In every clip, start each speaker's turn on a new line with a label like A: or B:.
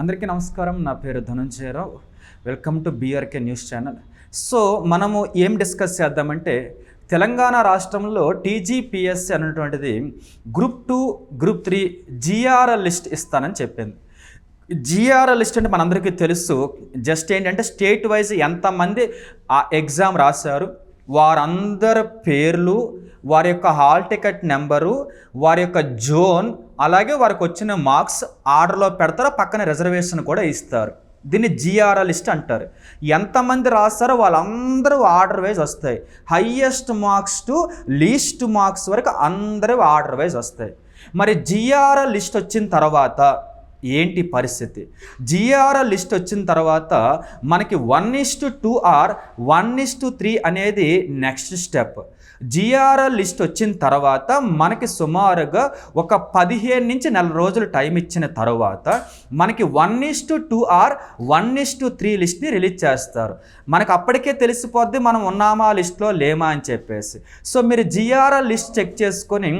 A: అందరికీ నమస్కారం నా పేరు Dhanunjayarao. Welcome to BRK news channel so మనము ఏం డిస్కస్ చేద్దామంటే తెలంగాణ రాష్ట్రంలో టీజీపీఎస్సీ అనేటువంటిది group two group three GRL list ఇస్తానని చెప్పింది. జిఆర్ఎల్ లిస్ట్ అంటే మనందరికీ తెలుసు. జస్ట్ ఏంటంటే స్టేట్ వైజ్ ఎంతమంది ఆ ఎగ్జామ్ రాశారు వారందరి పేర్లు వారి యొక్క హాల్ టికెట్ నెంబరు వారి యొక్క జోన్ అలాగే వారికి వచ్చిన మార్క్స్ ఆర్డర్లో పెడతారో పక్కన రిజర్వేషన్ కూడా ఇస్తారు. దీన్ని జిఆర్ఆర్ లిస్ట్ అంటారు. ఎంతమంది రాస్తారో వాళ్ళందరూ ఆర్డర్ వైజ్ వస్తాయి. Highest marks to least marks వరకు అందరూ ఆర్డర్ వైజ్ వస్తాయి. మరి జిఆర్ఎల్ లిస్ట్ వచ్చిన తర్వాత ఏంటి పరిస్థితి? జిఆర్ఎల్ లిస్ట్ వచ్చిన తర్వాత మనకి one is to two or one is to three అనేది నెక్స్ట్ స్టెప్. జిఆర్ఎల్ లిస్ట్ వచ్చిన తర్వాత మనకి సుమారుగా ఒక పదిహేను నుంచి నెల రోజులు టైం ఇచ్చిన తర్వాత మనకి one is to two or one is to three లిస్ట్ని release చేస్తారు. మనకు అప్పటికే తెలిసిపోద్ది మనం ఉన్నామా లిస్ట్లో లేమా అని చెప్పేసి. సో మీరు జిఆర్ఎల్ లిస్ట్ చెక్ చేసుకొని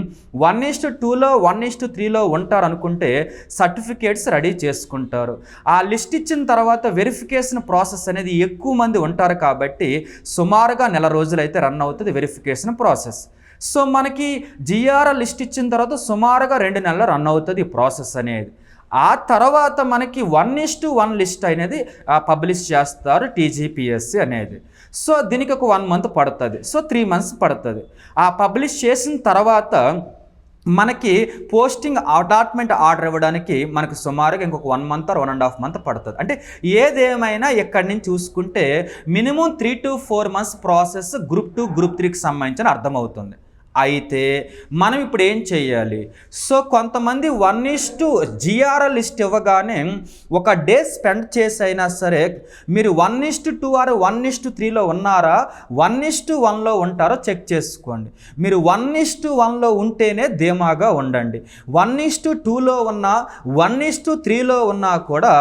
A: వన్ ఇస్ టు టూలో వన్ ఇస్ టు త్రీలో ఉంటారు అనుకుంటే సర్టిఫికేట్స్ రెడీ చేసుకుంటారు. ఆ లిస్ట్ ఇచ్చిన తర్వాత వెరిఫికేషన్ ప్రాసెస్ అనేది ఎక్కువ మంది ఉంటారు కాబట్టి సుమారుగా నెల రోజులు అయితే రన్ అవుతుంది వెరిఫికేషన్ ప్రాసెస్ సో మనకి జిఆర్ఆర్ లిస్ట్ ఇచ్చిన తర్వాత సుమారుగా రెండు నెలలు రన్ అవుతుంది ఈ ప్రాసెస్ అనేది. ఆ తర్వాత మనకి one is to one list అనేది పబ్లిష్ చేస్తారు టీజీపీఎస్సి అనేది. సో దీనికి ఒక వన్ మంత్ పడుతుంది. సో త్రీ మంత్స్ పడుతుంది. ఆ పబ్లిష్ చేసిన తర్వాత మనకి పోస్టింగ్ అలాట్మెంట్ ఆర్డర్ ఇవ్వడానికి మనకు సుమారుగా ఇంకొక one month or one and half month పడుతుంది. అంటే ఏదేమైనా ఎక్కడి నుంచి చూసుకుంటే minimum three to four months process group two group త్రీకి సంబంధించిన అర్థమవుతుంది. అయితే మనం ఇప్పుడు ఏం చేయాలి? సో కొంతమంది one is to GRL list ఇవ్వగానే ఒక డే స్పెండ్ చేసి అయినా సరే మీరు one is to two or one is to త్రీలో ఉన్నారా? వన్ ఇస్ టు వన్లో ఉంటారో చెక్ చేసుకోండి. మీరు వన్ ఇస్ టు వన్లో ఉంటేనే ధీమాగా ఉండండి. వన్ ఇస్ టు టూలో ఉన్నా వన్ ఇస్ టు త్రీలో ఉన్నా కూడా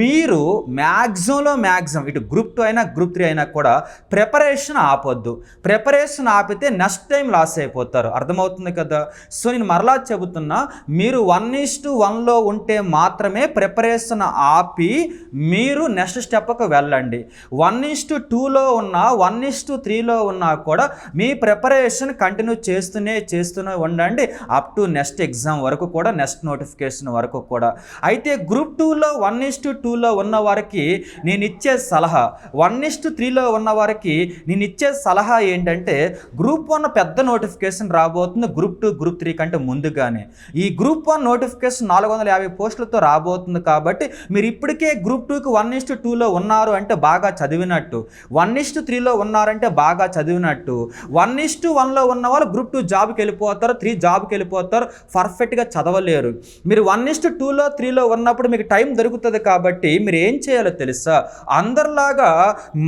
A: మీరు మ్యాక్సిమంలో మ్యాక్సిమం ఇటు గ్రూప్ టూ అయినా గ్రూప్ త్రీ అయినా కూడా ప్రిపరేషన్ ఆపొద్దు. ప్రిపరేషన్ ఆపితే నెక్స్ట్ టైం లాస్ అయిపోతారు. అర్థమవుతుంది కదా? సో నేను మరలా చెబుతున్నా మీరు వన్ ఈస్ టు వన్లో ఉంటే మాత్రమే ప్రిపరేషన్ ఆపి మీరు నెక్స్ట్ స్టెప్కి వెళ్ళండి. వన్ ఈస్ టు టూలో ఉన్నా వన్ ఈస్ టు త్రీలో ఉన్నా కూడా మీ ప్రిపరేషన్ కంటిన్యూ చేస్తూనే చేస్తూనే ఉండండి. అప్ టు నెక్స్ట్ ఎగ్జామ్ వరకు కూడా నెక్స్ట్ నోటిఫికేషన్ వరకు కూడా. అయితే గ్రూప్ టూలో వన్ ఈస్ టు టూలో ఉన్న వారికి నేను ఇచ్చే సలహా వన్ ఈస్ టు త్రీలో ఉన్న వారికి నేను ఇచ్చే సలహా ఏంటంటే గ్రూప్ వన్ పెద్ద నోటిఫికేషన్ నోటిఫికేషన్ రాబోతుంది. గ్రూప్ టూ గ్రూప్ త్రీ కంటే ముందుగానే. ఈ గ్రూప్ వన్ నోటిఫికేషన్ నాలుగు వందల యాభై పోస్టులతో రాబోతుంది కాబట్టి మీరు ఇప్పటికే గ్రూప్ టూకి వన్ ఇస్ టూలో ఉన్నారు అంటే బాగా చదివినట్టు. వన్ ఇస్ త్రీలో ఉన్నారంటే బాగా చదివినట్టు. వన్ ఇస్ వన్లో ఉన్న వాళ్ళు గ్రూప్ టూ జాబ్కి వెళ్ళిపోతారు త్రీ జాబ్కి వెళ్ళిపోతారు పర్ఫెక్ట్గా చదవలేరు. మీరు వన్ ఇస్టు టూలో త్రీలో ఉన్నప్పుడు మీకు టైం దొరుకుతుంది కాబట్టి మీరు ఏం చేయాలో తెలుసా? అందరిలాగా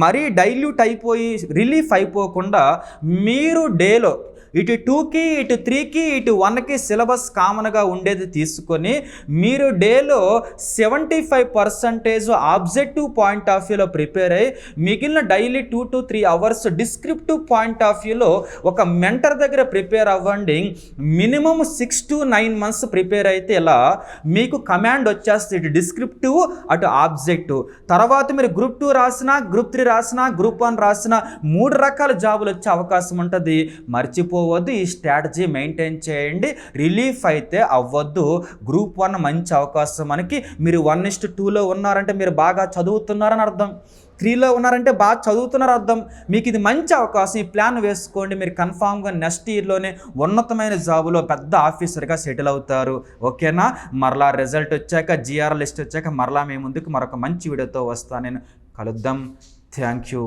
A: మరీ డైల్యూట్ అయిపోయి రిలీఫ్ అయిపోకుండా మీరు డేలో ఇటు టూకి ఇటు త్రీకి ఇటు వన్కి సిలబస్ కామన్గా ఉండేది తీసుకొని మీరు డేలో seventy five percentage objective point of వ్యూలో ప్రిపేర్ అయ్యి మిగిలిన daily two to three hours descriptive point of వ్యూలో ఒక మెంటర్ దగ్గర ప్రిపేర్ అవ్వండి. Minimum six to nine months prepare అయితే ఇలా మీకు కమాండ్ వచ్చేస్తుంది ఇటు డిస్క్రిప్టివ్ అటు ఆబ్జెక్టివ్. తర్వాత మీరు గ్రూప్ టూ రాసినా గ్రూప్ త్రీ రాసినా గ్రూప్ వన్ రాసినా మూడు రకాల జాబులు వచ్చే అవకాశం ఉంటుంది. మర్చిపో మర్చిపోవద్దు ఈ స్ట్రాటజీ మెయింటైన్ చేయండి. రిలీఫ్ అయితే అవ్వద్దు. గ్రూప్ వన్ మంచి అవకాశం మనకి. మీరు వన్ ఇస్ట్ టూలో ఉన్నారంటే మీరు బాగా చదువుతున్నారని అర్థం. త్రీలో ఉన్నారంటే బాగా చదువుతున్నారు అర్థం. మీకు ఇది మంచి అవకాశం. ఈ ప్లాన్ వేసుకోండి. మీరు కన్ఫామ్గా నెక్స్ట్ ఇయర్లోనే ఉన్నతమైన జాబులో పెద్ద ఆఫీసర్గా సెటిల్ అవుతారు. ఓకేనా? మరలా రిజల్ట్ వచ్చాక జిఆర్ లిస్ట్ వచ్చాక మరలా మీ ముందుకు మరొక మంచి వీడియోతో వస్తాను. నేను కలుద్దాం. Thank you.